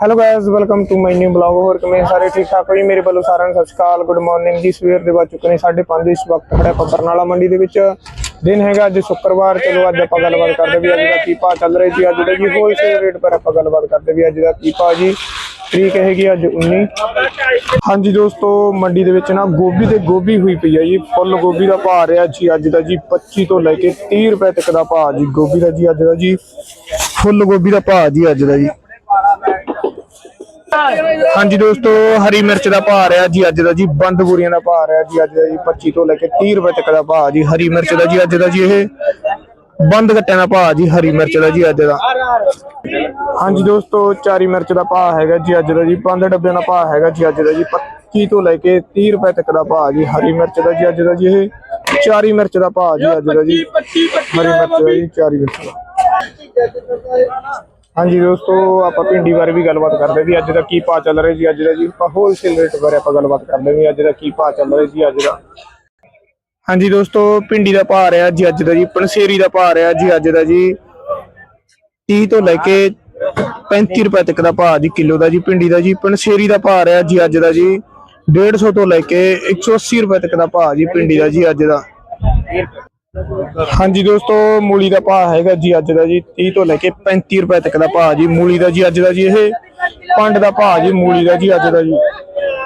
Hello guys welcome to my new vlog ਹੋਰ ਕਿਵੇਂ ਸਾਰੇ? ਠੀਕ ਠਾਕ ਹੋ ਜੀ? ਮੇਰੇ ਵੱਲੋਂ ਸਾਰਿਆਂ ਨੂੰ ਸਤਿ ਸ਼੍ਰੀ ਅਕਾਲ। ਗੁੱਡ ਮਾਰਨਿੰਗ ਜੀ। ਸਵੇਰ ਦੇ ਵੱਜ ਚੁੱਕੇ ਨੇ 5:30 ਇਸ ਵਕਤ ਖੜਾ ਆਪਾਂ ਮੰਡੀ ਦੇ ਵਿੱਚ। ਦਿਨ ਹੈਗਾ ਅੱਜ ਸ਼ੁੱਕਰਵਾਰ। ਚਲੋ ਅੱਜ ਆਪਾਂ ਗੱਲਬਾਤ ਕਰਦੇ ਵੀ ਅੱਜ ਦਾ ਕੀ ਭਾਅ ਚੱਲ ਰਿਹਾ ਜੀ। ਅੱਜ ਦਾ ਜੀ ਹੋਲਸੇਲ ਰੇਟ ਪਰ ਆਪਾਂ ਗੱਲਬਾਤ ਕਰਦੇ ਵੀ ਅੱਜ ਦਾ ਕੀ ਭਾਅ ਜੀ। ਤਰੀਕ ਹੈਗੀ ਅੱਜ 19 ਹਾਂਜੀ ਦੋਸਤੋ, ਮੰਡੀ ਦੇ ਵਿੱਚ ਨਾ ਗੋਭੀ ਤੇ ਗੋਭੀ ਹੋਈ ਪਈ ਹੈ ਜੀ। ਫੁੱਲ ਗੋਭੀ ਦਾ ਭਾਅ ਰਿਹਾ ਜੀ। ਅੱਜ ਦਾ ਜੀ 25 ਤੋਂ ਲੈ ਕੇ 30 ਰੁਪਏ ਤੱਕ ਦਾ ਭਾਅ ਜੀ। ਗੋਭੀ ਦਾ ਜੀ ਅੱਜ ਦਾ ਜੀ ਫੁੱਲ ਗੋਭੀ ਦਾ ਭਾਅ ਜੀ ਅੱਜ ਦਾ ਜੀ। ਹਾਂਜੀ ਦੋਸਤੋ, ਹਰੀ ਮਿਰਚ ਦਾ ਭਾਅ ਰਿਹਾ ਜੀ ਅੱਜ ਦਾ ਜੀ, ਬੰਦ ਬੂਰੀਆਂ ਦਾ ਭਾਅ ਰਿਹਾ ਜੀ ਅੱਜ ਦਾ ਜੀ 25 ਤੋਂ ਲੈ ਕੇ 30 ਰੁਪਏ ਤੱਕ ਦਾ ਭਾਅ ਜੀ, ਹਰੀ ਮਿਰਚ ਦਾ ਜੀ ਅੱਜ ਦਾ ਜੀ ਇਹ ਬੰਦ ਕੱਟਿਆਂ ਦਾ ਭਾਅ ਜੀ, ਹਰੀ ਮਿਰਚ ਦਾ ਜੀ ਅੱਜ ਦਾ। ਹਾਂਜੀ ਦੋਸਤੋ, ਚਾਰੀ ਮਿਰਚ ਦਾ ਭਾਅ ਹੈਗਾ ਜੀ ਅੱਜ ਦਾ ਜੀ ਪੰਜ ਡੱਬਿਆਂ ਦਾ ਭਾਅ ਹੈਗਾ ਜੀ ਅੱਜ ਦਾ ਜੀ 25 ਤੋਂ ਲੈ ਕੇ 30 ਰੁਪਏ ਤੱਕ ਦਾ ਭਾਅ ਜੀ, ਹਰੀ ਮਿਰਚ ਦਾ ਜੀ ਅੱਜ ਦਾ ਜੀ ਇਹ ਚਾਰੀ ਮਿਰਚ ਦਾ ਭਾਅ ਜੀ ਅੱਜ ਦਾ ਜੀ, ਹਰੀ ਮਿਰਚ ਦਾ ਜੀ, ਚਾਰੀ ਮਿਰਚ ਦਾ। ਹਾਂਜੀ ਦੋਸਤੋ ਆਪਾਂ ਭਿੰਡੀ ਬਾਰੇ ਵੀ ਗੱਲਬਾਤ ਕਰਦੇ ਵੀ ਅੱਜ ਦਾ ਕੀ ਭਾਅ ਚੱਲ ਰਿਹਾ ਜੀ, ਅੱਜ ਦਾ ਜੀ ਆਪਾਂ ਹੋਲਸੇਲ ਰੇਟ ਬਾਰੇ ਆਪਾਂ ਗੱਲਬਾਤ ਕਰਦੇ ਵੀ ਅੱਜ ਦਾ ਕੀ ਭਾਅ ਚੱਲ ਰਿਹਾ ਜੀ, ਅੱਜ ਦਾ। ਹਾਂਜੀ ਦੋਸਤੋ, ਭਿੰਡੀ ਦਾ ਭਾਅ ਰਿਹਾ ਜੀ, ਅੱਜ ਦਾ ਜੀ ਪਨਸੇਰੀ ਦਾ ਭਾਅ ਰਿਹਾ ਜੀ, ਅੱਜ ਦਾ ਜੀ 30 ਤੋਂ ਲੈ ਕੇ 35 ਰੁਪਏ ਤੱਕ ਦਾ ਭਾਅ ਜੀ, ਕਿਲੋ ਦਾ ਜੀ, ਭਿੰਡੀ ਦਾ ਜੀ ਪਨਸੇਰੀ ਦਾ ਭਾਅ ਰਿਹਾ ਜੀ, ਅੱਜ ਦਾ ਜੀ 150 ਤੋਂ ਲੈ ਕੇ 180 ਰੁਪਏ ਤੱਕ ਦਾ ਭਾਅ ਜੀ, ਭਿੰਡੀ ਦਾ ਜੀ, ਅੱਜ ਦਾ। ਹਾਂਜੀ ਦੋਸਤੋ ਮੂਲੀ ਦਾ ਭਾਅ ਹੈਗਾ ਜੀ ਅੱਜ ਦਾ ਜੀ 30 ਤੋਂ ਲੈ ਕੇ 35 ਰੁਪਏ ਤੱਕ ਦਾ ਭਾਅ ਜੀ ਮੂਲੀ ਦਾ ਜੀ ਅੱਜ ਦਾ ਜੀ ਇਹ ਪੰਡ ਦਾ ਭਾਅ ਜੀ ਮੂਲੀ ਦਾ ਜੀ ਅੱਜ ਦਾ ਜੀ।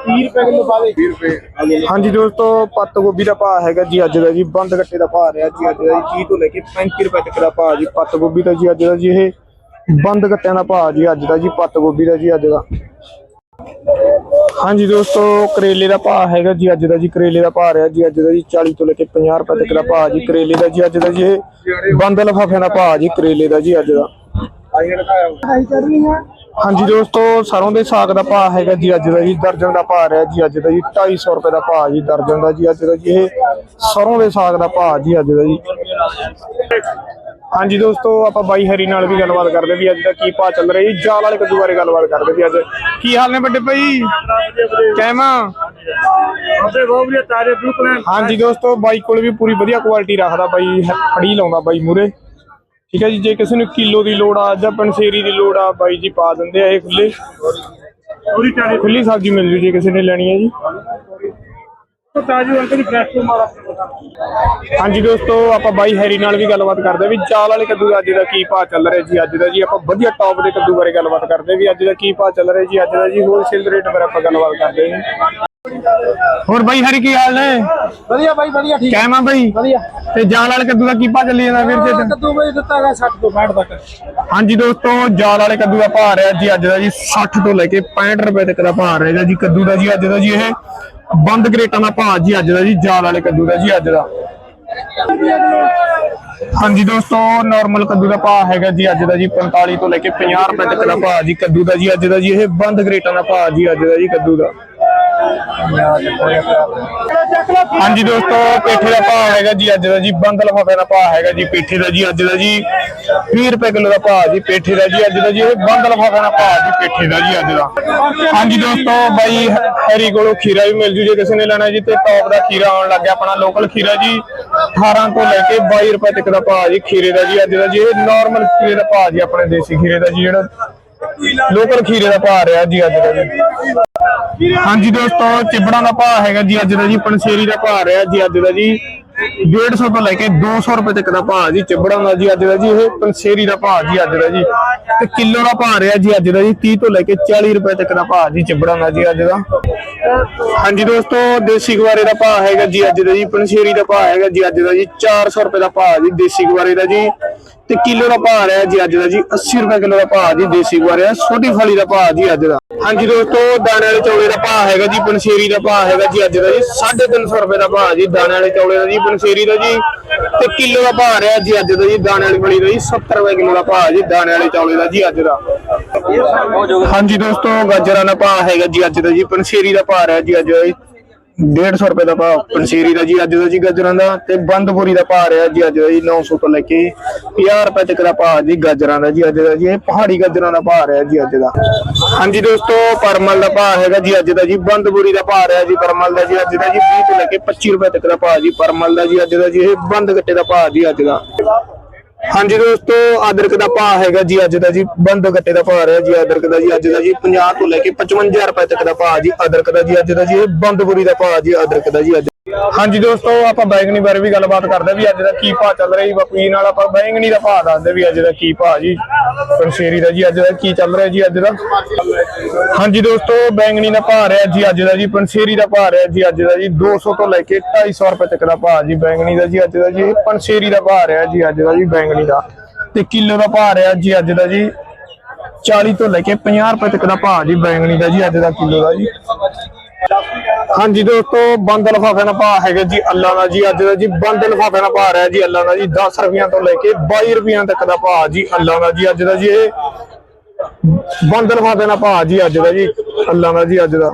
30 ਰੁਪਏ ਕਿਲੋ ਪਾ ਦੇ। 20 ਰੁਪਏ ਹਾਂਜੀ ਦੋਸਤੋ ਪੱਤ ਗੋਭੀ ਦਾ ਭਾਅ ਹੈਗਾ ਜੀ ਅੱਜ ਦਾ ਜੀ ਬੰਦ ਗੱਟੇ ਦਾ ਭਾਅ ਰਿਹਾ ਜੀ ਅੱਜ ਦਾ ਜੀ 30 ਤੋਂ ਲੈ ਕੇ 35 ਰੁਪਏ ਤੱਕ ਦਾ ਭਾਅ ਜੀ ਪੱਤ ਗੋਭੀ ਦਾ ਜੀ ਅੱਜ ਦਾ ਜੀ ਇਹ ਬੰਦ ਗੱਟਿਆਂ ਦਾ ਭਾਅ ਜੀ ਅੱਜ ਦਾ ਜੀ ਪੱਤ ਗੋਭੀ ਦਾ ਜੀ ਅੱਜ ਦਾ। ਹਾਂਜੀ ਦੋਸਤੋ, ਕਰੇਲੇ ਦਾ ਭਾਅ ਹੈਗਾ ਜੀ, ਅੱਜ ਦਾ ਜੀ ਕਰੇਲੇ ਦਾ ਭਾਅ ਰਿਹਾ ਜੀ, ਅੱਜ ਦਾ ਜੀ 40 ਤੋਂ ਲੈ ਕੇ 50 ਰੁਪਏ ਤੱਕ ਦਾ ਭਾਅ ਜੀ ਕਰੇਲੇ ਦਾ ਜੀ, ਅੱਜ ਦਾ ਜੀ ਬੰਦ ਲਫਾਫਿਆਂ ਦਾ ਭਾਅ ਜੀ ਕਰੇਲੇ ਦਾ ਜੀ, ਅੱਜ ਦਾ। ਹਾਂਜੀ ਦੋਸਤੋ, ਸਰੋਂ ਦੇ ਸਾਗ ਦਾ ਭਾਅ ਹੈਗਾ ਜੀ, ਅੱਜ ਦਾ ਜੀ ਦਰਜਨ ਦਾ ਭਾਅ ਰਿਹਾ ਜੀ, ਅੱਜ ਦਾ ਜੀ 250 ਰੁਪਏ ਦਾ ਭਾਅ ਜੀ, ਦਰਜਨ ਦਾ ਜੀ, ਅੱਜ ਦਾ ਜੀ ਇਹ ਸਰੋਂ ਦੇ ਸਾਗ ਦਾ ਭਾਅ ਜੀ, ਅੱਜ ਦਾ ਜੀ। ਹਾਂਜੀ ਦੋਸਤੋ ਆਪਾਂ ਬਾਈ ਹਰੀ ਨਾਲ ਵੀ ਗੱਲਬਾਤ ਕਰਦੇ ਵੀ ਅੱਜ ਦਾ ਕੀ ਭਾਅ ਚੱਲ ਰਿਹਾ ਜੀ। ਜਾਲ ਵਾਲੇ ਕੱਦੂ ਬਾਰੇ ਗੱਲਬਾਤ ਕਰਦੇ ਵੀ ਅੱਜ। ਕੀ ਹਾਲ ਨੇ ਵੱਡੇ ਭਾਈ? ਕਹਿਮਾ ਅਤੇ ਬਹੁਤ ਵਧੀਆ ਤਾਰੇ ਬਿਲਕੁਲ ਹਾਂਜੀ ਦੋਸਤੋ ਬਾਈ ਕੋਲ ਵੀ ਪੂਰੀ ਵਧੀਆ ਕੁਆਲਿਟੀ ਰੱਖਦਾ ਬਾਈ ਫੜੀ ਲਾਉਂਦਾ ਬਾਈ ਮੂਰੇ ਠੀਕ ਹੈ ਜੀ ਜੇ ਕਿਸੇ ਨੂੰ ਕਿਲੋ ਦੀ ਲੋੜ ਆ ਜਾਂ ਪੰਸੇਰੀ ਦੀ ਲੋੜ ਆ ਬਾਈ ਜੀ ਪਾ ਦਿੰਦੇ ਆ ਇਹ ਖੁੱਲੇ ਪੂਰੀ ਤਾਰੇ ਖੁੱਲੀ ਸਬਜ਼ੀ ਮਿਲ ਜੂ ਜੇ ਕਿਸੇ ਨੇ ਲੈਣੀ ਹੈ ਜੀ। ਤੋਂ ਅੰਕਲ ਫਰੈਸ਼ ਮਾਰਾ ਹਾਂਜੀ ਦੋਸਤੋ ਆਪਾਂ ਬਾਈ ਹੈਰੀ ਨਾਲ ਵੀ ਗੱਲਬਾਤ ਕਰਦੇ ਆ ਵੀ ਚਾਲ ਵਾਲੇ ਕੱਦੂ ਦਾ ਅੱਜ ਦਾ ਕੀ ਭਾਅ ਚੱਲ ਰਿਹਾ ਜੀ? ਅੱਜ ਦਾ ਜੀ ਆਪਾਂ ਵਧੀਆ ਟੌਪ ਦੇ ਕੱਦੂ ਬਾਰੇ ਗੱਲਬਾਤ ਕਰਦੇ ਆ ਵੀ ਅੱਜ ਦਾ ਕੀ ਭਾਅ ਚੱਲ ਰਿਹਾ ਜੀ? ਅੱਜ ਦਾ ਜੀ ਹੋਲਸੇਲ ਰੇਟ ਬਾਰੇ ਆਪਾਂ ਗੱਲਬਾਤ ਕਰਦੇ ਹਾਂ ਹੋਰ ਬਾਈ ਹਰੀ ਕੀ ਹਾਲ ਨੇ? ਵਧੀਆ ਬਾਈ ਵਧੀਆ ਠੀਕ। ਕਹਿਮਾ ਬਾਈ? ਵਧੀਆ। ਤੇ ਜਾਲ ਵਾਲੇ ਕੱਦੂ ਦਾ ਕੀ ਭਾਅ ਚੱਲੀ ਜਾਂਦਾ ਵੀਰ ਜੀ? ਕੱਦੂ ਬਾਈ ਦਿੱਤਾ ਹੈਗਾ 60 ਤੋਂ 65 ਤੱਕ। ਹਾਂਜੀ ਦੋਸਤੋ ਜਾਲ ਵਾਲੇ ਕੱਦੂ ਦਾ ਭਾਅ ਰਿਹਾ ਜੀ ਅੱਜ ਦਾ ਜੀ 60 ਤੋਂ ਲੈ ਕੇ 65 ਰੁਪਏ ਤੱਕ ਦਾ ਭਾਅ ਰਹੇਗਾ ਜੀ ਕੱਦੂ ਦਾ ਜੀ ਅੱਜ ਦਾ ਜੀ ਇਹ ਬੰਦ ਗਰੇਟਾਂ ਦਾ ਭਾਅ ਜੀ ਅੱਜ ਦਾ ਜੀ, ਜਾਲ ਵਾਲੇ ਕੱਦੂ ਦਾ ਜੀ ਅੱਜ ਦਾ। ਹਾਂਜੀ ਦੋਸਤੋ ਨਾਰਮਲ ਕੱਦੂ ਦਾ ਭਾਅ ਹੈਗਾ ਜੀ ਅੱਜ ਦਾ ਜੀ 45 ਤੋਂ ਲੈ ਕੇ 50 ਰੁਪਏ ਤੱਕ ਦਾ ਭਾਅ ਜੀ, ਕੱਦੂ ਦਾ ਜੀ ਅੱਜ ਦਾ ਜੀ, ਇਹ ਬੰਦ ਗਰੇਟਾਂ ਦਾ ਭਾਅ ਜੀ ਅੱਜ ਦਾ ਜੀ, ਕੱਦੂ ਦਾ। ਹਾਂਜੀ ਦੋਸਤੋ, ਪੇਠੇ ਦਾ ਭਾਅ ਹੈਗਾ ਜੀ ਅੱਜ ਦਾ ਜੀ ਬੰਦ ਲਫਾਫੇ ਦਾ ਭਾਅ ਹੈਗਾ ਜੀ, ਪੇਠੇ ਦਾ ਜੀ ਅੱਜ ਦਾ ਜੀ 20 ਰੁਪਏ ਕਿਲੋ ਦਾ ਭਾਅ ਜੀ, ਪੇਠੇ ਦਾ ਜੀ ਅੱਜ ਦਾ ਜੀ, ਇਹ ਬੰਦ ਲਫਾਫੇ ਦਾ ਭਾਅ ਜੀ, ਪੇਠੇ ਦਾ ਜੀ ਅੱਜ ਦਾ। ਹਾਂਜੀ ਦੋਸਤੋ, ਬਾਈ ਹਰੀ ਕੋਲੋਂ ਖੀਰਾ ਵੀ ਮਿਲ ਜੂ ਜੇ ਕਿਸੇ ਨੇ ਲੈਣਾ ਜੀ, ਤੇ ਟੌਪ ਦਾ ਖੀਰਾ ਆਉਣ ਲੱਗ ਗਿਆ ਆਪਣਾ ਲੋਕਲ ਖੀਰਾ ਜੀ 18 ਤੋਂ ਲੈ ਕੇ 22 ਰੁਪਏ ਤੱਕ ਦਾ ਭਾਅ ਜੀ, ਖੀਰੇ ਦਾ ਜੀ ਅੱਜ ਦਾ ਜੀ, ਇਹ ਨਾਰਮਲ ਖੀਰੇ ਦਾ ਭਾਅ ਜੀ, ਆਪਣੇ ਦੇਸੀ ਖੀਰੇ ਦਾ ਜੀ, ਜਿਹੜਾ ਲੋਕਲ ਖੀਰੇ ਦਾ ਭਾਅ ਰਿਹਾ ਜੀ ਅੱਜ ਦਾ ਜੀ ਹਾਂਜੀ ਦੋਸਤੋ ਚਿਬੜਾਂ ਦਾ ਭਾਅ ਹੈਗਾ ਜੀ ਅੱਜ ਦਾ ਜੀ ਪਨਸੇਰੀ ਦਾ ਭਾਅ ਰਿਹਾ ਜੀ ਅੱਜ ਦਾ ਜੀ 150 ਤੋਂ ਲੈ ਕੇ 200 ਰੁਪਏ ਤੱਕ ਦਾ ਭਾਅ ਜੀ ਚਿਬੜਾਂ ਦਾ ਜੀ ਅੱਜ ਦਾ ਜੀ ਇਹ ਪਨਸੇਰੀ ਦਾ ਭਾਅ ਜੀ ਅੱਜ ਦਾ ਜੀ ਤੇ ਕਿਲੋ ਦਾ ਭਾਅ ਰਿਹਾ ਜੀ ਅੱਜ ਦਾ ਜੀ 30 ਤੋਂ ਲੈ ਕੇ 40 ਰੁਪਏ ਤੱਕ ਦਾ ਭਾਅ ਜੀ ਚਿਬੜਾਂ ਦਾ ਜੀ ਅੱਜ ਦਾ ਹਾਂਜੀ ਦੋਸਤੋ ਦੇਸੀ ਗਵਾਰੇ ਦਾ ਭਾਅ ਹੈਗਾ ਜੀ ਅੱਜ ਦਾ ਜੀ ਪਨਸੇਰੀ ਦਾ ਭਾਅ ਹੈਗਾ ਜੀ ਅੱਜ ਦਾ ਜੀ 400 ਰੁਪਏ ਦਾ ਭਾਅ ਜੀ ਦੇਸੀ ਗਵਾਰੇ ਦਾ ਜੀ ਤੇ ਕਿਲੋ ਦਾ ਭਾਅ ਰਿਹਾ ਜੀ ਅੱਜ ਦਾ ਜੀ 80 ਰੁਪਏ ਕਿਲੋ ਦਾ ਭਾਅ ਜੀ ਦੇਸੀ ਗਵਾਰੇ ਦਾ ਛੋਟੀ ਫਲੀ ਦਾ ਭਾਅ ਜੀ ਅੱਜ ਦਾ ਹਾਂਜੀ ਦੋਸਤੋ ਦਾਣੇ ਵਾਲੇ ਚੌਲੇ ਦਾ ਭਾਅ ਹੈਗਾ ਜੀ ਪਨਸੇਰੀ ਦਾ ਭਾਅ ਹੈਗਾ ਜੀ ਅੱਜ ਦਾ ਜੀ 350 ਰੁਪਏ ਦਾ ਭਾਅ ਜੀ ਦਾਣੇ ਵਾਲੇ ਚੌਲੇ ਦਾ ਜੀ ਪਨਸੇਰੀ ਦਾ ਜੀ ਤੇ ਕਿਲੋ ਦਾ ਭਾਅ ਰਿਹਾ ਜੀ ਅੱਜ ਦਾ ਜੀ ਦਾਣੇ ਵਾਲੀ ਫਲੀ ਦਾ ਜੀ 70 ਰੁਪਏ ਕਿਲੋ ਦਾ ਭਾਅ ਜੀ ਦਾਣੇ ਵਾਲੇ ਚੌਲੇ ਦਾ ਜੀ ਅੱਜ ਦਾ ਹਾਂਜੀ ਦੋਸਤੋ ਗਾਜਰਾਂ ਦਾ ਭਾਅ ਹੈਗਾ ਜੀ ਅੱਜ ਦਾ ਜੀ ਪਨਸੇਰੀ ਦਾ ਭਾਅ ਰਿਹਾ ਜੀ ਅੱਜ ਦਾ ਜੀ 150 ਰੁਪਏ ਦਾ ਭਾਅ ਪੰਸੀਰੀ ਦਾ ਜੀ ਅੱਜ ਦਾ ਜੀ ਗਾਜਰਾਂ ਦਾ ਤੇ ਬੰਦਪੁਰੀ ਦਾ ਭਾਅ ਰਿਹਾ ਜੀ ਅੱਜ ਦਾ ਜੀ 900 ਤੋਂ ਲੈ ਕੇ 50 ਰੁਪਏ ਤੱਕ ਦਾ ਭਾਅ ਜੀ ਗਾਜਰਾਂ ਦਾ ਜੀ ਅੱਜ ਦਾ ਜੀ ਇਹ ਪਹਾੜੀ ਗਾਜਰਾਂ ਦਾ ਭਾਅ ਰਿਹਾ ਜੀ ਅੱਜ ਦਾ। ਹਾਂਜੀ ਦੋਸਤੋ ਪਰਮਲ ਦਾ ਭਾਅ ਹੈਗਾ ਜੀ ਅੱਜ ਦਾ ਜੀ ਬੰਦਪੁਰੀ ਦਾ ਭਾਅ ਰਿਹਾ ਜੀ ਪਰਮਲ ਦਾ ਜੀ ਅੱਜ ਦਾ ਜੀ 20 ਤੋਂ ਲੈ ਕੇ 25 ਰੁਪਏ ਤੱਕ ਦਾ ਭਾਅ ਜੀ ਪਰਮਲ ਦਾ ਜੀ ਅੱਜ ਦਾ ਜੀ ਇਹ ਬੰਦ ਗੱਟੇ ਦਾ ਭਾਅ ਜੀ ਅੱਜ ਦਾ। ਹਾਂਜੀ ਦੋਸਤੋ ਅਦਰਕ ਦਾ ਭਾਅ ਹੈਗਾ ਜੀ ਅੱਜ ਦਾ ਜੀ, ਬੰਦ ਗੱਟੇ ਦਾ ਭਾਅ ਰਿਹਾ ਜੀ ਅਦਰਕ ਦਾ ਜੀ, ਅੱਜ ਦਾ ਜੀ 50 ਤੋਂ ਲੈ ਕੇ 55 ਰੁਪਏ ਤੱਕ ਦਾ ਭਾਅ ਜੀ ਅਦਰਕ ਦਾ ਜੀ, ਅੱਜ ਦਾ ਜੀ ਇਹ ਬੰਦ ਬੁਰੀ ਦਾ ਭਾਅ ਜੀ ਅਦਰਕ ਦਾ ਜੀ, ਅੱਜ ਹਾਂਜੀ ਦੋਸਤੋ, ਆਪਾਂ ਬੈਂਗਣੀ ਬਾਰੇ ਵੀ ਗੱਲਬਾਤ ਕਰਦੇ ਵੀ ਅੱਜ ਦਾ ਕੀ ਭਾਅ ਚੱਲ ਰਿਹਾ ਜੀ ਬਾਪੂ ਨਾਲ ਆਪਾਂ ਬੈਂਗਣੀ ਦਾ ਭਾਅ ਦੱਸਦੇ ਵੀ ਅੱਜ ਦਾ ਕੀ ਭਾਅ ਜੀ। ਪੰਸ਼ੇਰੀ ਦਾ ਜੀ, ਅੱਜ ਦਾ ਕੀ ਚੱਲ ਰਿਹਾ ਜੀ, ਅੱਜ ਦਾ? ਹਾਂਜੀ ਦੋਸਤੋ, ਬੈਂਗਣੀ ਦਾ ਭਾਅ ਰਿਹਾ ਜੀ, ਅੱਜ ਦਾ ਜੀ ਪੰਸ਼ੇਰੀ ਦਾ ਭਾਅ ਰਿਹਾ ਜੀ, ਅੱਜ ਦਾ ਜੀ 200 ਤੋਂ ਲੈ ਕੇ 250 ਰੁਪਏ ਤੱਕ ਦਾ ਭਾਅ ਜੀ, ਬੈਂਗਣੀ ਦਾ ਜੀ, ਅੱਜ ਦਾ ਜੀ ਪੰਸ਼ੇਰੀ ਦਾ ਭਾਅ ਰਿਹਾ ਜੀ, ਅੱਜ ਦਾ ਜੀ, ਬੈਂਗਣੀ ਦਾ। ਤੇ ਕਿਲੋ ਦਾ ਭਾਅ ਰਿਹਾ ਜੀ, ਅੱਜ ਦਾ ਜੀ 40 ਤੋਂ ਲੈ ਕੇ 50 ਰੁਪਏ ਤੱਕ ਦਾ ਭਾਅ ਜੀ, ਬੈਂਗਣੀ ਦਾ ਜੀ, ਅੱਜ ਦਾ ਕਿਲੋ ਦਾ ਜੀ। ਹਾਂਜੀ ਦੋਸਤੋ, ਬੰਦ ਲਫਾਫੇ ਦਾ ਭਾਅ ਹੈਗਾ ਜੀ ਅੱਲਾ ਦਾ ਜੀ, ਅੱਜ ਦਾ ਜੀ ਬੰਦ ਲਫਾਫੇ ਦਾ ਭਾਅ ਰਿਹਾ ਜੀ ਅੱਲਾ ਦਾ ਜੀ 10 ਰੁਪਈਆਂ ਤੋਂ ਲੈ ਕੇ 22 ਰੁਪਈਆਂ ਤੱਕ ਦਾ ਭਾਅ ਜੀ ਅੱਲਾ ਦਾ ਜੀ, ਅੱਜ ਦਾ ਜੀ ਇਹ ਬੰਦ ਲਫਾਫੇ ਦਾ ਭਾਅ ਜੀ, ਅੱਜ ਦਾ ਜੀ ਅੱਲਾ ਦਾ ਜੀ, ਅੱਜ ਦਾ।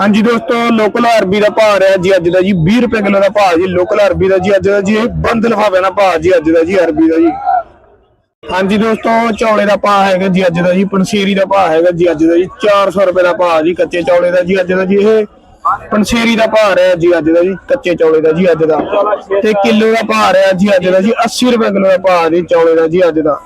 ਹਾਂਜੀ ਦੋਸਤੋ ਲੋਕਲ ਅਰਬੀ ਦਾ ਭਾਅ ਰਿਹਾ ਜੀ, ਅੱਜ ਦਾ ਜੀ 20 ਰੁਪਏ ਕਿਲੋ ਦਾ ਭਾਅ ਜੀ ਲੋਕਲ ਅਰਬੀ ਦਾ ਜੀ, ਅੱਜ ਦਾ ਜੀ ਇਹ ਬੰਦ ਲਫਾਫੇ ਦਾ ਭਾਅ ਜੀ, ਅੱਜ ਦਾ ਜੀ ਅਰਬੀ ਦਾ ਜੀ। ਹਾਂਜੀ ਦੋਸਤੋ ਚੌਲੇ ਦਾ ਭਾਅ ਹੈਗਾ ਜੀ ਅੱਜ ਦਾ ਜੀ ਪੰਸੇਰੀ ਦਾ ਭਾਅ ਹੈਗਾ ਜੀ ਅੱਜ ਦਾ ਜੀ 400 ਰੁਪਏ ਦਾ ਭਾਅ ਜੀ ਕੱਚੇ ਚੌਲੇ ਦਾ ਜੀ ਅੱਜ ਦਾ ਜੀ ਇਹ ਪੰਸੇਰੀ ਦਾ ਭਾਅ ਰਿਹਾ ਜੀ ਅੱਜ ਦਾ ਜੀ ਕੱਚੇ ਚੌਲੇ ਦਾ ਜੀ ਅੱਜ ਦਾ ਤੇ ਕਿਲੋ ਦਾ ਭਾਅ ਰਿਹਾ ਜੀ ਅੱਜ ਦਾ ਜੀ 80 ਰੁਪਏ ਕਿਲੋ ਦਾ ਭਾਅ ਜੀ ਚੌਲੇ ਦਾ ਜੀ ਅੱਜ ਦਾ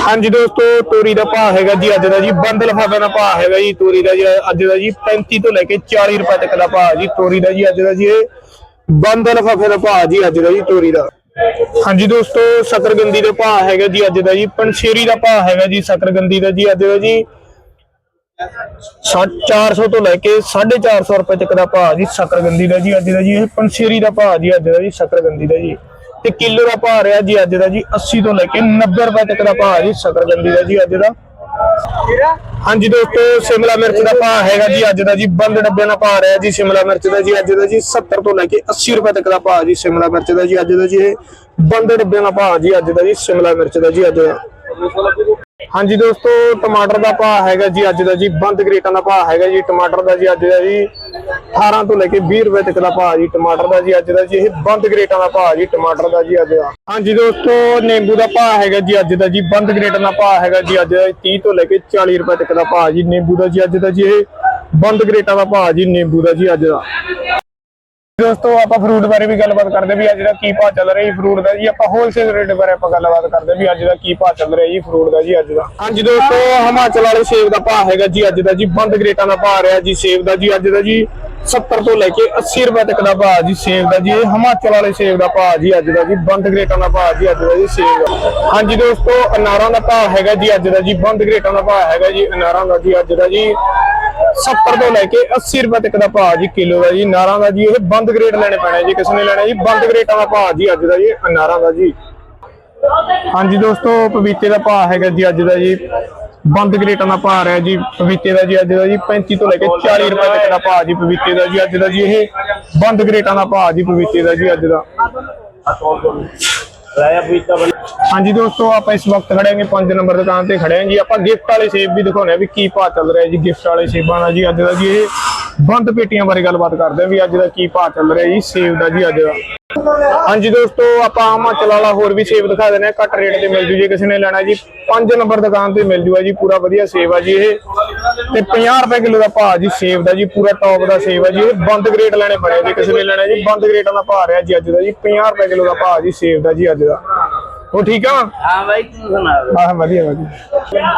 ਹਾਂਜੀ ਦੋਸਤੋ ਤੋਰੀ ਦਾ ਭਾਅ ਹੈਗਾ ਜੀ ਅੱਜ ਦਾ ਜੀ ਬੰਦ ਲਫਾਫੇ ਦਾ ਭਾਅ ਹੈਗਾ ਜੀ ਤੋਰੀ ਦਾ ਜੀ ਅੱਜ ਦਾ ਜੀ 35 ਤੋਂ ਲੈ ਕੇ 40 ਰੁਪਏ ਤੱਕ ਦਾ ਭਾਅ ਜੀ ਤੋਰੀ ਦਾ ਜੀ ਅੱਜ ਦਾ ਜੀ ਇਹ ਬੰਦ ਲਫਾਫੇ ਦਾ ਭਾਅ ਜੀ ਅੱਜ ਦਾ ਜੀ ਤੋਰੀ ਦਾ ਹਾਂਜੀ ਦੋਸਤੋ, ਸ਼ਕਰਗੰਦੀ ਦਾ ਭਾਅ ਹੈਗਾ ਜੀ ਅੱਜ ਦਾ ਜੀ, ਪੰਛੇਰੀ ਦਾ ਭਾਅ ਹੈਗਾ ਜੀ ਸ਼ਕਰਗੰਦੀ ਦਾ ਜੀ ਅੱਜ ਦਾ ਜੀ। 400 ਤੋਂ ਲੈ ਕੇ 450 ਰੁਪਏ ਤੱਕ ਦਾ ਭਾਅ ਜੀ ਸ਼ਕਰਗੰਦੀ ਦਾ ਜੀ ਅੱਜ ਦਾ ਜੀ, ਇਹ ਪੰਛੇਰੀ ਦਾ ਭਾਅ ਜੀ ਅੱਜ ਦਾ ਜੀ, ਸ਼ਕਰਗੰਦੀ ਦਾ ਜੀ। ਤੇ ਕਿਲੋ ਦਾ ਭਾਅ ਰਿਹਾ ਜੀ ਅੱਜ ਦਾ ਜੀ 80 ਤੋਂ ਲੈ ਕੇ 90 ਰੁਪਏ ਤੱਕ ਦਾ ਭਾਅ ਜੀ ਸ਼ਕਰਗੰਦੀ ਦਾ ਜੀ ਅੱਜ ਦਾ। ਹਾਂਜੀ ਦੋਸਤੋ, ਸ਼ਿਮਲਾ ਮਿਰਚ ਦਾ ਭਾਅ ਹੈਗਾ ਜੀ ਅੱਜ ਦਾ ਜੀ, ਬੰਦ ਡੱਬਿਆਂ ਦਾ ਭਾਅ ਰਿਹਾ ਜੀ ਸ਼ਿਮਲਾ ਮਿਰਚ ਦਾ ਜੀ, ਅੱਜ ਦਾ ਜੀ 70 ਤੋਂ ਲੈ ਕੇ 80 ਰੁਪਏ ਤੱਕ ਦਾ ਭਾਅ ਜੀ ਸ਼ਿਮਲਾ ਮਿਰਚ ਦਾ ਜੀ, ਅੱਜ ਦਾ ਜੀ ਇਹ ਬੰਦ ਡੱਬਿਆਂ ਦਾ ਭਾਅ ਜੀ, ਅੱਜ ਦਾ ਜੀ ਸ਼ਿਮਲਾ ਮਿਰਚ ਦਾ ਜੀ, ਅੱਜ ਦਾ। ਹਾਂਜੀ ਦੋਸਤੋ, ਟਮਾਟਰ ਦਾ ਭਾਅ ਹੈਗਾ ਜੀ ਅੱਜ ਦਾ ਜੀ, ਬੰਦ ਗ੍ਰੇਟਾਂ ਦਾ ਭਾਅ ਹੈਗਾ ਜੀ, ਟਮਾਟਰ ਦਾ ਜੀ ਅੱਜ ਦਾ ਜੀ 18 ਤੋਂ ਲੈ ਕੇ 20 ਰੁਪਏ ਤੱਕ ਦਾ ਭਾਅ ਜੀ, ਟਮਾਟਰ ਦਾ ਜੀ ਅੱਜ ਦਾ ਜੀ, ਇਹ ਬੰਦ ਗ੍ਰੇਟਾਂ ਦਾ ਭਾਅ ਜੀ, ਟਮਾਟਰ ਦਾ ਜੀ ਅੱਜ ਦਾ। ਹਾਂਜੀ ਦੋਸਤੋ, ਨਿੰਬੂ ਦਾ ਭਾਅ ਹੈਗਾ ਜੀ ਅੱਜ ਦਾ ਜੀ, ਬੰਦ ਗ੍ਰੇਟਾਂ ਦਾ ਭਾਅ ਹੈਗਾ ਜੀ ਅੱਜ ਦਾ 30 ਤੋਂ ਲੈ ਕੇ 40 ਰੁਪਏ ਤੱਕ ਦਾ ਭਾਅ ਜੀ, ਨਿੰਬੂ ਦਾ ਜੀ ਅੱਜ ਦਾ ਜੀ, ਇਹ ਬੰਦ ਗ੍ਰੇਟਾਂ ਦਾ ਭਾਅ ਜੀ, ਨਿੰਬੂ ਦਾ ਜੀ ਅੱਜ ਦਾ। ਦੋਸਤੋ ਆਪਾਂ ਫਰੂਟ ਬਾਰੇ ਵੀ ਗੱਲਬਾਤ ਕਰਦੇ ਵੀ ਅੱਜ ਦਾ ਕੀ ਭਾਅ ਚੱਲ ਰਿਹਾ ਜੀ ਫਰੂਟ ਦਾ ਜੀ, ਆਪਾਂ ਹੋਲਸੇਲ ਰੇਟ ਬਾਰੇ ਆਪਾਂ ਗੱਲਬਾਤ ਕਰਦੇ ਵੀ ਅੱਜ ਦਾ ਕੀ ਭਾਅ ਚੱਲ ਰਿਹਾ ਜੀ ਫਰੂਟ ਦਾ ਜੀ ਅੱਜ ਦਾ। ਹਾਂਜੀ ਦੋਸਤੋ ਹਿਮਾਚਲ ਵਾਲੇ ਸੇਬ ਦਾ ਭਾਅ ਹੈਗਾ ਜੀ ਅੱਜ ਦਾ ਜੀ, ਬੰਦ ਗ੍ਰੇਟਾਂ ਦਾ ਭਾਅ ਰਿਹਾ ਜੀ ਸੇਬ ਦਾ ਜੀ, ਅੱਜ ਦਾ ਜੀ 70 ਤੋਂ ਲੈ ਕੇ 80 ਰੁਪਏ ਤੱਕ ਦਾ ਭਾਅ ਜੀ ਸੇਬ ਦਾ ਜੀ, ਇਹ ਹਿਮਾਚਲ ਵਾਲੇ ਸੇਬ ਦਾ ਭਾਅ ਜੀ, ਅੱਜ ਦਾ ਜੀ, ਬੰਦ ਗ੍ਰੇਟਾਂ ਦਾ ਭਾਅ ਜੀ, ਅੱਜ ਦਾ ਜੀ ਸੇਬ ਦਾ। ਹਾਂਜੀ ਦੋਸਤੋ, ਅਨਾਰਾਂ ਦਾ ਭਾਅ ਹੈਗਾ ਜੀ, ਅੱਜ ਦਾ ਜੀ, ਬੰਦ ਗ੍ਰੇਟਾਂ ਦਾ ਭਾਅ ਹੈਗਾ ਜੀ, ਅਨਾਰਾਂ ਦਾ ਜੀ, ਅੱਜ ਦਾ ਜੀ 70 ਤੋਂ ਲੈ ਕੇ 80 ਰੁਪਏ ਤੱਕ ਦਾ ਭਾਅ ਜੀ ਕਿਲੋ ਦਾ ਜੀ, ਨਾਰਾਂ ਦਾ ਜੀ, ਇਹ ਬੰਦ ਗ੍ਰੇਡ ਲੈਣੇ ਪੈਣੇ ਜੀ, ਕਿਸ ਨੇ ਲੈਣਾ ਜੀ, ਬੰਦ ਗ੍ਰੇਟਾਂ ਦਾ ਭਾਅ ਜੀ ਅੱਜ ਦਾ ਜੀ ਨਾਰਾਂ ਦਾ ਜੀ। ਹਾਂਜੀ ਦੋਸਤੋ ਪਪੀਤੇ ਦਾ ਭਾਅ ਹੈਗਾ ਜੀ ਅੱਜ ਦਾ ਜੀ, ਬੰਦ ਗ੍ਰੇਟਾਂ ਦਾ ਭਾਅ ਰਿਹਾ ਜੀ ਪਪੀਤੇ ਦਾ ਜੀ ਅੱਜ ਦਾ ਜੀ 35 ਤੋਂ ਲੈ ਕੇ 40 ਰੁਪਏ ਤੱਕ ਦਾ ਭਾਅ ਜੀ ਪਪੀਤੇ ਦਾ ਜੀ ਅੱਜ ਦਾ ਜੀ, ਇਹ ਬੰਦ ਗ੍ਰੇਟਾਂ ਦਾ ਭਾਅ ਜੀ ਪਪੀਤੇ ਦਾ ਜੀ ਅੱਜ ਦਾ। ਹਾਂਜੀ ਦੋਸਤੋ, ਆਪਾਂ ਇਸ ਵਕਤ ਖੜੇ ਹਾਂਗੇ 5 ਨੰਬਰ ਦੁਕਾਨ ਤੇ ਖੜੇ ਹਾਂ ਜੀ ਆਪਾਂ ਗਿਫਟ ਵਾਲੇ ਸੇਬ ਵੀ ਦਿਖਾਉਣੇ ਆ ਵੀ ਕੀ ਭਾਅ ਚੱਲ ਰਿਹਾ ਜੀ ਗਿਫਟ ਵਾਲੇ ਸੇਬਾਂ ਦਾ ਜੀ। ਅੱਜ ਦਾ ਜੀ ਇਹ ਬੰਦ ਪੇਟੀਆਂ ਬਾਰੇ ਗੱਲਬਾਤ ਕਰਦੇ ਹਾਂ ਵੀ ਅੱਜ ਦਾ ਕੀ ਭਾਅ ਚੱਲ ਰਿਹਾ ਜੀ ਸੇਬ ਦਾ ਜੀ ਅੱਜ ਦਾ। ਹਾਂਜੀ ਦੋਸਤੋ, ਆਪਾਂ ਹਿਮਾਚਲ ਵਾਲਾ ਹੋਰ ਵੀ ਸੇਬ ਦਿਖਾ ਦਿੰਦੇ ਆ ਘੱਟ ਰੇਟ ਤੇ ਮਿਲ ਜੂ ਜੇ ਕਿਸੇ ਨੇ ਲੈਣਾ ਜੀ। 5 ਨੰਬਰ ਦੁਕਾਨ ਤੇ ਮਿਲ ਜੂਗਾ ਜੀ, ਪੂਰਾ ਵਧੀਆ ਸੇਬ ਆ ਜੀ ਇਹ। ਤੇ 50 ਰੁਪਏ ਕਿਲੋ ਦਾ ਭਾਅ ਜੀ ਸੇਬ ਦਾ ਜੀ ਪੂਰਾ ਟੌਪ ਦਾ ਸੇਬ ਹੈ ਜੀ ਇਹ ਬੰਦ ਗ੍ਰੇਡ ਲੈਣੇ ਪੜੇ ਜੀ ਕਿਸੇ ਨੇ ਲੈਣਾ ਜੀ ਬੰਦ ਗ੍ਰੇਡਾਂ ਦਾ ਭਾਅ ਰਿਹਾ ਜੀ ਅੱਜ ਦਾ ਜੀ 50 ਰੁਪਏ ਕਿਲੋ ਦਾ ਭਾਅ ਜੀ ਸੇਬ ਦਾ ਜੀ ਅੱਜ ਦਾ। ਹੋ ਠੀਕ ਆ? ਹਾਂ ਬਾਈ ਤੂੰ ਸੁਣਾ ਹਾਂ ਵਧੀਆ ਵਧੀਆ।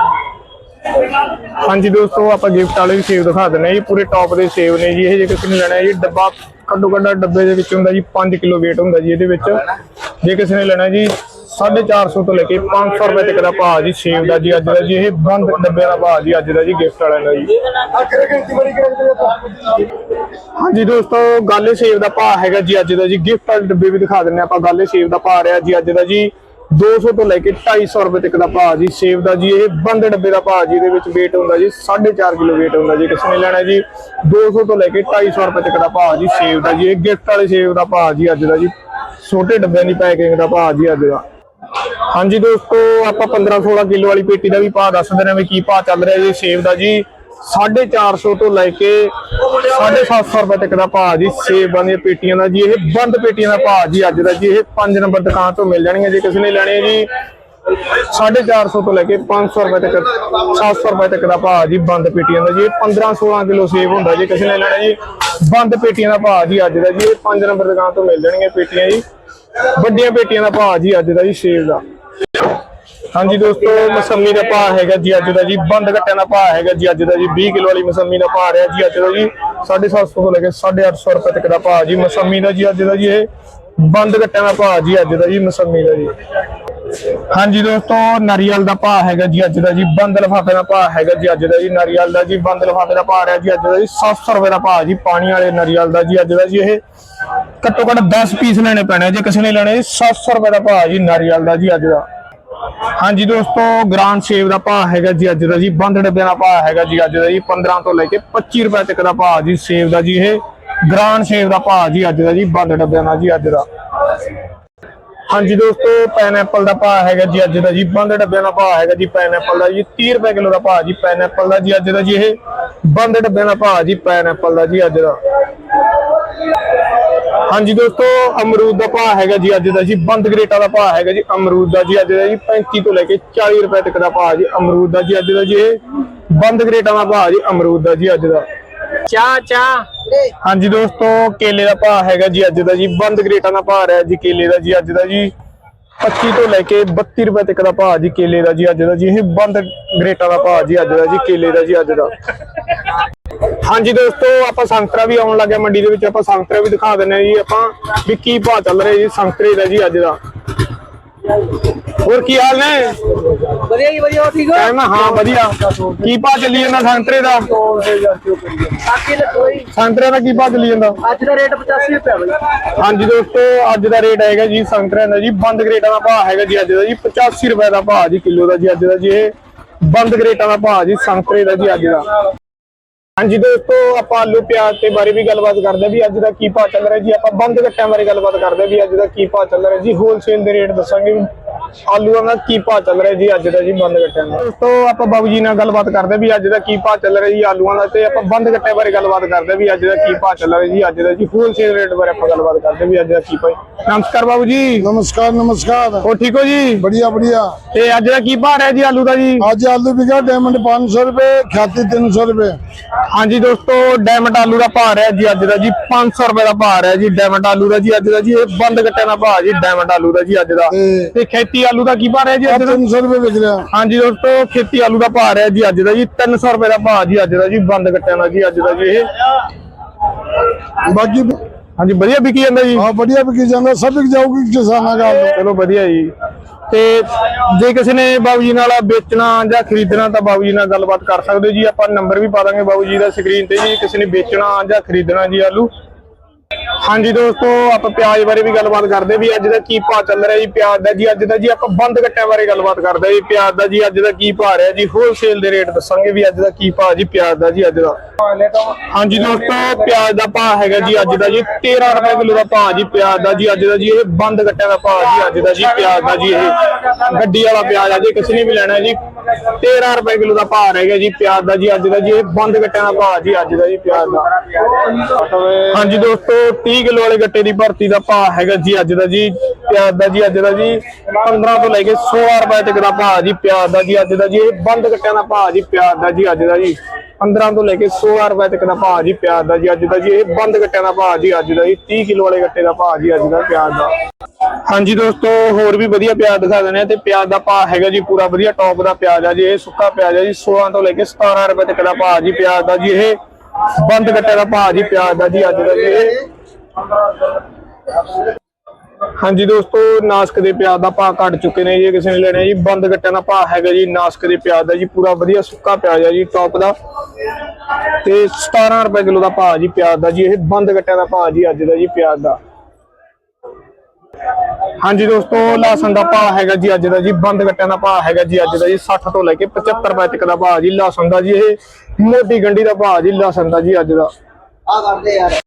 ਹਾਂਜੀ ਦੋਸਤੋ ਆਪਾਂ ਗਿਫਟ ਵਾਲੇ ਵੀ ਸੇਬ ਦਿਖਾ ਦਿੰਨੇ ਆ ਜੀ ਪੂਰੇ ਟੌਪ ਦੇ ਸੇਵ ਨੇ ਜੀ ਇਹ ਜੇ ਕਿਸੇ ਨੇ ਲੈਣਾ ਹੈ ਜੀ ਡੱਬਾ ਕੱਢੋ ਕੱਢਾ ਡੱਬੇ ਦੇ ਵਿੱਚ ਹੁੰਦਾ ਜੀ 5 ਕਿਲੋ weight ਹੁੰਦਾ ਜੀ ਇਹਦੇ ਵਿੱਚ। ਜੇ ਕਿਸੇ ਨੇ ਲੈਣਾ ਜੀ 450 ਤੋਂ ਲੈ ਕੇ 500 ਰੁਪਏ ਤੱਕ ਦਾ ਭਾਅ ਜੀ ਸੇਵ ਦਾ ਜੀ, ਅੱਜ ਦਾ ਜੀ, ਇਹ ਬੰਦ ਡੱਬਿਆਂ ਦਾ ਭਾਅ ਜੀ, ਅੱਜ ਦਾ ਜੀ ਗਿਫਟ ਵਾਲਿਆਂ ਦਾ ਜੀ। ਹਾਂਜੀ ਦੋਸਤੋ, ਗਾਲੇ ਸੇਬ ਦਾ ਭਾਅ ਹੈਗਾ ਜੀ, ਅੱਜ ਦਾ ਜੀ ਗਿਫਟ ਵਾਲੇ ਡੱਬੇ ਵੀ ਦਿਖਾ ਦਿੰਨੇ ਆਪਾਂ ਗਾਲੇ ਸੇਬ ਦਾ ਭਾਅ ਰਿਹਾ ਜੀ, ਅੱਜ ਦਾ ਜੀ 200 ਤੋਂ ਲੈ ਕੇ 250 ਰੁਪਏ ਤੱਕ ਦਾ ਭਾਅ ਜੀ ਸੇਵ ਦਾ ਜੀ, ਇਹ ਬੰਦ ਡੱਬੇ ਦਾ ਭਾਅ ਜੀ, ਇਹਦੇ ਵਿੱਚ weight ਹੁੰਦਾ ਜੀ 4.5 ਕਿਲੋ weight ਹੁੰਦਾ ਜੀ, ਕਿਸੇ ਨੇ ਲੈਣਾ ਜੀ 200 ਤੋਂ ਲੈ ਕੇ 250 ਰੁਪਏ ਤੱਕ ਦਾ ਭਾਅ ਜੀ ਸੇਵ ਦਾ ਜੀ, ਇਹ ਗਿਫਟ ਵਾਲੇ ਸੇਵ ਦਾ ਭਾਅ ਜੀ, ਅੱਜ ਦਾ ਜੀ, ਛੋਟੇ ਡੱਬਿਆਂ ਦੀ ਪੈਕਿੰਗ ਦਾ ਭਾਅ ਜੀ, ਅੱਜ ਦਾ। ਹਾਂਜੀ ਦੋਸਤੋ, ਆਪਾਂ 15 16 ਕਿਲੋ ਵਾਲੀ ਪੇਟੀ ਦਾ ਵੀ ਭਾਅ ਦੱਸ ਦਿੰਦੇ ਹਾਂ ਕੀ ਭਾਅ ਚੱਲ ਰਿਹਾ ਜੀ, ਸੇਬ ਦਾ ਜੀ। 450 ਤੋਂ ਲੈ ਕੇ 750 ਰੁਪਏ ਤੱਕ ਦਾ ਭਾਅ ਜੀ, ਸੇਬਾਂ ਦੀਆਂ ਪੇਟੀਆਂ ਦਾ ਜੀ, ਇਹ ਬੰਦ ਪੇਟੀਆਂ ਦਾ ਭਾਅ ਜੀ ਅੱਜ ਦਾ ਜੀ, ਇਹ 5 ਨੰਬਰ ਦੁਕਾਨ ਤੋਂ ਮਿਲ ਜਾਣਗੀਆਂ ਜੇ ਕਿਸੇ ਨੇ ਲੈਣੇ ਆ ਜੀ 450 ਤੋਂ ਲੈ ਕੇ 500 ਰੁਪਏ ਤੱਕ 700 ਰੁਪਏ ਤੱਕ ਦਾ ਭਾਅ ਜੀ ਬੰਦ ਪੇਟੀਆਂ ਦਾ ਜੀ 15 16 ਕਿਲੋ ਸੇਬ ਹੁੰਦਾ ਜੀ ਕਿਸੇ ਨੇ ਲੈਣਾ ਜੀ। ਬੰਦ ਪੇਟੀਆਂ ਦਾ ਭਾਅ ਜੀ ਅੱਜ ਦਾ ਜੀ, ਇਹ 5 ਨੰਬਰ ਦੁਕਾਨ ਤੋਂ ਮਿਲ ਜਾਣਗੀਆਂ ਪੇਟੀਆਂ ਜੀ। ਵੱਡੀਆਂ ਪੇਟੀਆਂ ਦਾ ਭਾਅ ਜੀ ਅੱਜ ਦਾ ਜੀ, ਸੇਬ ਦਾ। ਹਾਂਜੀ ਦੋਸਤੋ ਮਸੰਮੀ ਦਾ ਭਾਅ ਹੈਗਾ ਜੀ ਅੱਜ ਦਾ ਜੀ ਬੰਦ ਕੱਟਿਆਂ ਦਾ ਭਾਅ ਹੈਗਾ ਜੀ ਅੱਜ ਦਾ ਜੀ 20 ਕਿਲੋ ਵਾਲੀ ਮਸੰਮੀ ਦਾ ਭਾਅ ਰਿਹਾ ਜੀ ਅੱਜ ਦਾ ਜੀ 750 ਤੋਂ ਲੈ ਕੇ 850 ਰੁਪਏ ਤੱਕ ਦਾ ਭਾਅ ਜੀ ਮਸੰਮੀ ਦਾ ਜੀ ਅੱਜ ਦਾ ਜੀ ਇਹ ਬੰਦ ਕੱਟਿਆਂ ਦਾ ਭਾਅ ਜੀ ਅੱਜ ਦਾ ਜੀ ਮਸੰਮੀ ਦਾ ਜੀ ਹਾਂਜੀ ਦੋਸਤੋ ਨਾਰੀਅਲ ਦਾ ਭਾਅ ਹੈਗਾ ਜੀ ਅੱਜ ਦਾ ਜੀ ਬੰਦ ਲਫਾਫੇ ਦਾ ਭਾਅ ਹੈਗਾ ਜੀ ਅੱਜ ਦਾ ਜੀ ਨਾਰੀਅਲ ਦਾ ਜੀ ਬੰਦ ਲਫਾਫੇ ਦਾ ਭਾਅ ਰਿਹਾ ਜੀ ਅੱਜ ਦਾ ਜੀ 700 ਰੁਪਏ ਦਾ ਭਾਅ ਜੀ ਪਾਣੀ ਵਾਲੇ ਨਾਰੀਅਲ ਦਾ ਜੀ ਅੱਜ ਦਾ ਜੀ ਇਹ ਘੱਟੋ ਘੱਟ 10 ਪੀਸ ਲੈਣੇ ਪੈਣੇ ਜੇ ਕਿਸੇ ਨੇ ਲੈਣੇ ਜੀ 700 ਰੁਪਏ ਦਾ ਭਾਅ ਜੀ ਨਾਰੀਅਲ ਦਾ ਜੀ ਅੱਜ ਦਾ ਹਾਂਜੀ ਦੋਸਤੋ ਗ੍ਰਾਂਡ ਸੇਵ ਦਾ ਭਾਅ ਹੈਗਾ ਜੀ ਅੱਜ ਦਾ ਜੀ ਬੰਦ ਡੱਬਿਆਂ ਦਾ ਭਾਅ ਹੈਗਾ ਜੀ ਅੱਜ ਦਾ ਜੀ 15 ਤੋਂ ਲੈ ਕੇ 25 ਰੁਪਏ ਤੱਕ ਦਾ ਭਾਅ ਜੀ ਸੇਵ ਦਾ ਜੀ ਇਹ। ਗ੍ਰਾਂਡ ਸੇਵ ਦਾ ਭਾਅ ਜੀ ਅੱਜ ਦਾ ਜੀ ਬੰਦ ਡੱਬਿਆਂ ਦਾ ਜੀ ਅੱਜ ਦਾ। ਹਾਂਜੀ ਦੋਸਤੋ ਪਾਈਨਐਪਲ ਦਾ ਭਾਅ ਹੈਗਾ ਜੀ ਅੱਜ ਦਾ ਜੀ ਬੰਦ ਡੱਬਿਆਂ ਦਾ ਭਾਅ ਹੈਗਾ ਜੀ ਪਾਈਨਐਪਲ ਦਾ ਜੀ 30 ਰੁਪਏ ਕਿਲੋ ਦਾ ਭਾਅ ਜੀ ਪਾਈਨਐਪਲ ਦਾ ਜੀ ਅੱਜ ਦਾ ਜੀ ਇਹ। ਬੰਦ ਡੱਬਿਆਂ ਦਾ ਭਾਅ ਜੀ ਪਾਈਨਐਪਲ ਦਾ ਜੀ ਅੱਜ ਦਾ। ਹਾਂਜੀ ਦੋਸਤੋ ਅਮਰੂਦ ਦਾ ਭਾਅ ਹੈਗਾ ਜੀ ਅੱਜ ਦਾ ਜੀ ਬੰਦ ਗਰੇਟਾ ਦਾ ਭਾਅ ਹੈਗਾ ਜੀ ਅਮਰੂਦ ਦਾ ਜੀ ਅੱਜ ਦਾ ਜੀ 35 ਤੋਂ ਲੈ ਕੇ 40 ਰੁਪਏ ਤੱਕ ਦਾ ਭਾਅ ਜੀ ਅਮਰੂਦ ਦਾ ਜੀ ਅੱਜ ਦਾ ਜੀ ਇਹ ਬੰਦ ਗਰੇਟਾ ਦਾ ਭਾਅ ਜੀ ਅਮਰੂਦ ਦਾ ਜੀ ਅੱਜ ਦਾ। ਚਾਹ ਚਾਹ। ਹਾਂਜੀ ਦੋਸਤੋ ਕੇਲੇ ਦਾ ਭਾਅ ਹੈਗਾ ਜੀ ਅੱਜ ਦਾ ਜੀ ਬੰਦ ਗਰੇਟਾਂ ਦਾ ਭਾਅ ਹੈ ਜੀ ਕੇਲੇ ਦਾ ਜੀ ਅੱਜ ਦਾ ਜੀ 25 ਤੋਂ ਲੈ ਕੇ 32 ਰੁਪਏ ਤੱਕ ਦਾ ਭਾਅ ਜੀ ਕੇਲੇ ਦਾ ਜੀ ਅੱਜ ਦਾ ਜੀ ਇਹ ਬੰਦ ਗਰੇਟਾਂ ਦਾ ਭਾਅ ਜੀ ਅੱਜ ਦਾ ਜੀ ਕੇਲੇ ਦਾ ਜੀ ਅੱਜ ਦਾ। ਹਾਂਜੀ ਦੋਸਤੋ ਆਪਾਂ ਸੰਤਰਾ ਵੀ ਆਉਣ ਲੱਗਿਆ ਮੰਡੀ ਦੇ ਵਿੱਚ। ਆਪਾਂ ਸੰਤਰਾ ਵੀ ਦਿਖਾ ਦਿੰਨੇ ਆ ਜੀ ਆਪਾਂ ਵੀ ਕੀ ਭਾਅ ਚੱਲ ਰਿਹਾ ਜੀ ਸੰਤਰੇ ਦਾ ਜੀ ਅੱਜ ਦਾ। ਹੋਰ ਕੀ ਹਾਲ ਨੇ? ਵਧੀਆ ਜੀ ਵਧੀਆ। ਠੀਕ ਹੋ? ਕਹਿਣਾ ਹਾਂ ਵਧੀਆ। ਕੀ ਭਾਅ ਚੱਲੀ ਜਾਂਦਾ ਸੰਤਰੇ ਦਾ? ਬਾਕੀ ਲੈ ਕੋਈ ਸੰਤਰੇ ਦਾ ਕੀ ਭਾਅ ਚੱਲੀ ਜਾਂਦਾ? ਅੱਜ ਦਾ ਰੇਟ 85 ਰੁਪਏ ਬਈ। ਹਾਂਜੀ ਦੋਸਤੋ ਅੱਜ ਦਾ ਰੇਟ ਹੈਗਾ ਜੀ ਸੰਤਰਿਆਂ ਦਾ ਜੀ ਬੰਦ ਗਰੇਟਾਂ ਦਾ ਭਾਅ ਹੈਗਾ ਜੀ ਅੱਜ ਦਾ ਜੀ 85 ਰੁਪਏ ਦਾ ਭਾਅ ਜੀ ਕਿਲੋ ਦਾ ਜੀ ਅੱਜ ਦਾ ਜੀ ਇਹ ਬੰਦ ਗਰੇਟਾਂ ਦਾ ਭਾਅ ਜੀ ਸੰਤਰੇ ਦਾ ਜੀ ਅੱਜ ਦਾ। ਹਾਂਜੀ ਦੋਸਤੋ, ਆਪਾਂ ਆਲੂ, ਪਿਆਜ਼ ਤੇ ਬਾਰੇ ਵੀ ਗੱਲਬਾਤ ਕਰਦੇ ਹਾਂ ਵੀ ਅੱਜ ਦਾ ਕੀ ਭਾਅ ਚੱਲ ਰਿਹਾ ਜੀ। ਆਪਾਂ ਬੰਦ ਗੱਟਿਆਂ ਬਾਰੇ ਗੱਲਬਾਤ ਕਰਦੇ ਹਾਂ ਵੀ ਅੱਜ ਦਾ ਕੀ ਭਾਅ ਚੱਲ ਰਿਹਾ ਜੀ। ਹੋਲਸੇਲ ਦੇ ਰੇਟ ਦੱਸਾਂਗੇ ਆਲੂਆਂ ਦਾ ਕੀ ਭਾਅ ਚੱਲ ਰਿਹਾ ਜੀ ਅੱਜ ਦਾ ਜੀ ਬੰਦ ਗੱਟਿਆਂ ਦਾ? ਦੋਸਤੋ ਆਪਾਂ ਬਾਬੂ ਜੀ ਨਾਲ ਗੱਲਬਾਤ ਕਰਦੇ ਵੀ ਅੱਜ ਦਾ ਕੀ ਭਾਅ ਚੱਲ ਰਿਹਾ ਜੀ ਆਲੂਆਂ ਦਾ ਤੇ ਆਪਾਂ ਬੰਦ ਗੱਟੇ ਬਾਰੇ ਗੱਲਬਾਤ ਕਰਦੇ ਵੀ ਅੱਜ ਦਾ ਕੀ ਭਾਅ ਚੱਲ ਰਿਹਾ ਜੀ ਅੱਜ ਦਾ ਜੀ ਹੋਲਸੇਲ ਰੇਟ ਬਾਰੇ ਆਪਾਂ ਗੱਲਬਾਤ ਕਰਦੇ ਵੀ ਅੱਜ ਦਾ ਕੀ ਭਾਅ ਨਮਸਕਾਰ ਬਾਬੂ ਜੀ। ਨਮਸਕਾਰ ਨਮਸਕਾਰ। ਹੋ ਠੀਕ ਹੋ ਜੀ? ਬੜੀਆ ਬੜੀਆ ਤੇ ਅੱਜ ਦਾ ਕੀ ਭਾਅ ਹੈ ਜੀ ਆਲੂ ਦਾ ਜੀ? ਅੱਜ ਆਲੂ ਵਿਕਾ ਡਾਇਮੰਡ 500 ਰੁਪਏ ਖਾਤੀ 300 ਰੁਪਏ। ਹਾਂਜੀ ਦੋਸਤੋ ਡਾਇਮੰਡ ਆਲੂ ਦਾ ਭਾਅ ਹੈ ਜੀ ਅੱਜ ਦਾ ਜੀ 500 ਰੁਪਏ ਦਾ ਭਾਅ ਹੈ ਜੀ ਡਾਇਮੰਡ ਆਲੂ ਦਾ ਜੀ ਅੱਜ ਦਾ ਜੀ ਇਹ ਬੰਦ ਗੱਟਿਆਂ ਦਾ ਭਾਅ ਜੀ ਡਾਇਮੰਡ ਆਲੂ ਦਾ ਜੀ ਅੱਜ ਦਾ। ਤੇ ਖੇਤੀ ਆਲੂ ਦਾ ਕੀ ਭਾਅ ਰਿਹਾ ਜੀ ਅੱਜ ਦਾ? 300 ਰੁਪਏ ਵਿਕ ਰਿਹਾ। ਹਾਂਜੀ ਦੋਸਤੋ ਖੇਤੀ ਆਲੂ ਦਾ ਭਾਅ ਰਿਹਾ ਜੀ ਅੱਜ ਦਾ ਜੀ। 300 ਰੁਪਏ ਦਾ ਭਾਅ ਜੀ ਅੱਜ ਦਾ ਜੀ ਬੰਦ ਕੱਟਿਆਂ ਦਾ ਜੀ ਅੱਜ ਦਾ ਜੀ ਇਹ। ਬਾਕੀ ਹਾਂਜੀ ਵਧੀਆ ਵਿਕੀ ਜਾਂਦਾ ਜੀ? ਹਾਂ ਵਧੀਆ ਵਿਕੀ ਜਾਂਦਾ। ਸਭ ਵਿਕ ਜਾਊਗੀ ਕਿਸਾਨਾਂ ਦਾ ਚਲੋ ਵਧੀਆ ਜੀ। ਤੇ ਜੇ ਕਿਸੇ ਨੇ ਬਾਬੂ ਜੀ ਨਾਲ ਵੇਚਣਾ ਜਾਂ ਖਰੀਦਣਾ ਤਾਂ ਬਾਬੂ ਜੀ ਨਾਲ ਗੱਲਬਾਤ ਕਰ ਸਕਦੇ ਹੋ ਜੀ। ਆਪਾਂ ਨੰਬਰ ਵੀ ਪਾ ਦਾਂਗੇ ਬਾਬੂ ਜੀ ਦਾ ਸਕਰੀਨ ਤੇ ਜੀ। ਕਿਸੇ ਨੇ ਵੇਚਣਾ ਜਾਂ ਖਰੀਦਣਾ ਜੀ ਆਲੂ। ਹਾਂਜੀ ਦੋਸਤੋ ਆਪਾਂ ਪਿਆਜ਼ ਬਾਰੇ ਵੀ ਗੱਲਬਾਤ ਕਰਦੇ ਵੀ ਅੱਜ ਦਾ ਕੀ ਭਾਅ ਚੱਲ ਰਿਹਾ ਜੀ ਪਿਆਜ਼ ਦਾ ਜੀ ਅੱਜ ਦਾ ਜੀ ਆਪਾਂ ਬੰਦ ਗੱਟਿਆਂ ਬਾਰੇ ਗੱਲਬਾਤ ਕਰਦੇ ਜੀ ਪਿਆਜ਼ ਦਾ ਜੀ ਅੱਜ ਦਾ ਕੀ ਭਾਅ ਰਿਹਾ ਜੀ ਹੋਲਸੇਲ ਦੇ ਰੇਟ ਦੱਸਾਂਗੇ ਵੀ ਅੱਜ ਦਾ ਕੀ ਭਾਅ ਜੀ ਪਿਆਜ਼ ਦਾ ਜੀ ਅੱਜ ਦਾ ਹਾਂਜੀ ਦੋਸਤੋ ਪਿਆਜ਼ ਦਾ ਭਾਅ ਹੈਗਾ ਜੀ ਅੱਜ ਦਾ ਜੀ 13 ਰੁਪਏ ਕਿਲੋ ਦਾ ਭਾਅ ਜੀ ਪਿਆਜ਼ ਦਾ ਜੀ ਅੱਜ ਦਾ ਜੀ ਇਹ ਬੰਦ ਗੱਟਿਆਂ ਦਾ ਭਾਅ ਜੀ ਅੱਜ ਦਾ ਜੀ ਪਿਆਜ਼ ਦਾ ਜੀ ਇਹ ਗੱਡੀ ਵਾਲਾ ਪਿਆਜ਼ ਆ ਜੀ ਕਿਸੇ ਨੇ ਵੀ ਲੈਣਾ ਜੀ 13 ਰੁਪਏ ਕਿਲੋ ਦਾ ਭਾਅ ਰਹਿ ਗਿਆ ਜੀ ਪਿਆਜ਼ ਦਾ ਜੀ ਅੱਜ ਦਾ ਜੀ ਇਹ ਬੰਦ ਗੱਟਿਆਂ ਦਾ ਭਾਅ ਜੀ ਅੱਜ ਦਾ ਜੀ ਪਿਆਜ਼ ਦਾ ਹਾਂਜੀ ਦੋਸਤੋ 30 ਕਿਲੋ ਵਾਲੇ ਗੱਟੇ ਦੀ ਭਰਤੀ ਦਾ ਭਾਅ ਹੈਗਾ ਜੀ ਅੱਜ ਦਾ ਜੀ, ਪਿਆਜ਼ ਦਾ ਜੀ ਅੱਜ ਦਾ ਜੀ 15 ਤੋਂ ਲੈ ਕੇ 16 ਰੁਪਏ ਤੱਕ ਦਾ ਭਾਅ ਜੀ, ਪਿਆਜ਼ ਦਾ ਜੀ ਅੱਜ ਦਾ ਜੀ, ਇਹ ਬੰਦ ਗੱਟਿਆਂ ਦਾ ਭਾਅ ਜੀ, ਪਿਆਜ਼ ਦਾ ਜੀ ਅੱਜ ਦਾ ਜੀ 15 ਤੋਂ ਲੈ ਕੇ 16 ਰੁਪਏ ਤੱਕ ਦਾ ਭਾਅ ਜੀ, ਪਿਆਜ਼ ਦਾ ਜੀ ਅੱਜ ਦਾ ਜੀ, ਇਹ ਬੰਦ ਗੱਟਿਆਂ ਦਾ ਭਾਅ ਜੀ ਅੱਜ ਦਾ ਜੀ 30 ਕਿਲੋ ਵਾਲੇ ਗੱਟੇ ਦਾ ਭਾਅ ਜੀ ਅੱਜ ਦਾ ਪਿਆਜ਼ ਦਾ। ਹਾਂਜੀ ਦੋਸਤੋ, ਹੋਰ ਵੀ ਵਧੀਆ ਪਿਆਜ਼ ਦਿਖਾ ਦਿੰਦੇ ਆ ਤੇ ਪਿਆਜ਼ ਦਾ ਭਾਅ ਹੈਗਾ ਜੀ ਪੂਰਾ ਵਧੀਆ ਟੌਪ ਦਾ ਪਿਆਜ਼ ਆ ਜੀ, ਇਹ ਸੁੱਕਾ ਪਿਆਜ਼ ਆ ਜੀ 16 ਤੋਂ ਲੈ ਕੇ 17 ਰੁਪਏ ਤੱਕ ਦਾ ਭਾਅ ਜੀ, ਪਿਆਜ਼ ਦਾ ਜੀ, ਇਹ ਬੰਦ ਗੱਟੇ ਦਾ ਭਾਅ ਜੀ, ਪਿਆਜ਼ ਦਾ ਜੀ ਅੱਜ ਦਾ ਜੀ, ਇਹ ਹਾਂਜੀ ਦੋਸਤੋ, ਨਾਸਕ ਦੇ ਪਿਆਜ਼ ਦਾ ਭਾਅ ਘਟ ਚੁੱਕੇ ਨੇ ਜੀ, ਕਿਸੇ ਨੇ ਲੈਣਾ ਜੀ, ਬੰਦ ਗੱਟਿਆਂ ਦਾ ਭਾਅ ਹੈਗਾ ਜੀ, ਨਾਸਕ ਦੇ ਪਿਆਜ਼ ਦਾ ਜੀ, ਪੂਰਾ ਵਧੀਆ ਸੁੱਕਾ ਪਿਆਜ਼ ਆ ਜੀ ਟੌਪ ਦਾ। ਤੇ 17 ਰੁਪਏ ਕਿਲੋ ਦਾ ਭਾਅ ਜੀ, ਪਿਆਜ਼ ਦਾ ਜੀ, ਇਹ ਬੰਦ ਗੱਟਿਆਂ ਦਾ ਭਾਅ ਜੀ, ਅੱਜ ਦਾ ਜੀ, ਪਿਆਜ਼ ਦਾ। ਹਾਂਜੀ ਦੋਸਤੋ, ਲਸਣ ਦਾ ਭਾਅ ਹੈਗਾ ਜੀ, ਅੱਜ ਦਾ ਜੀ, ਬੰਦ ਗੱਟਿਆਂ ਦਾ ਭਾਅ ਹੈਗਾ ਜੀ, ਅੱਜ ਦਾ ਜੀ 60 ਤੋਂ ਲੈ ਕੇ 75 ਰੁਪਏ ਤੱਕ ਦਾ ਭਾਅ ਜੀ, ਲਸਣ ਦਾ ਜੀ, ਇਹ ਮੋਟੀ ਗੰਢੀ ਦਾ ਭਾਅ ਜੀ, ਲਸਣ ਦਾ ਜੀ, ਅੱਜ ਦਾ। ਆ ਕਰਦੇ ਯਾਰ।